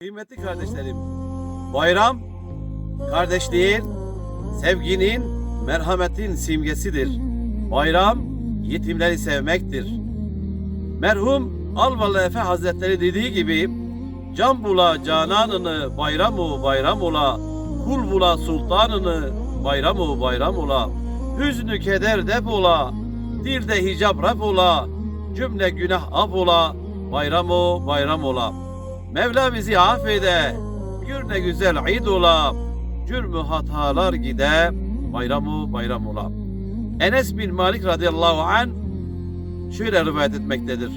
Kıymetli kardeşlerim, bayram kardeşliğin, sevginin, merhametin simgesidir. Bayram yetimleri sevmektir. Merhum Alvalı Efe Hazretleri dediği gibi can bula cananını bayramu bayram ola kul bula sultanını bayramu bayram ola hüznü keder dep ola dilde hicap rap ola cümle günah af ola bayramu bayram ola Mevla bizi affede gür ne güzel id ola cürmü hatalar gide bayramu bayram ola Enes bin Malik radıyallahu an şöyle rivayet etmektedir.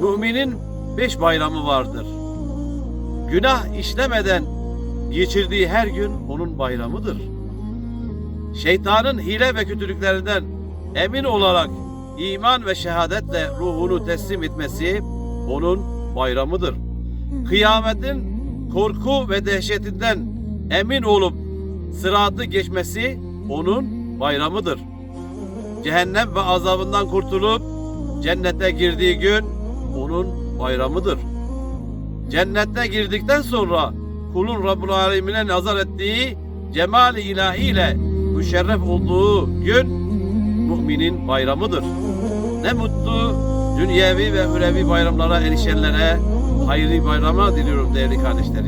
Müminin beş bayramı vardır. Günah işlemeden geçirdiği her gün onun bayramıdır. Şeytanın hile ve kötülüklerinden emin olarak iman ve şehadetle ruhunu teslim etmesi onun bayramıdır. Kıyametin korku ve dehşetinden emin olup sıratı geçmesi onun bayramıdır. Cehennem ve azabından kurtulup cennete girdiği gün onun bayramıdır. Cennette girdikten sonra kulun Rabbul Alemine nazar ettiği cemal-i ilahiyle müşerref olduğu gün müminin bayramıdır. Ne mutlu dünyevi ve ürevi bayramlara erişenlere hayırlı bayrama diliyorum değerli kardeşlerim.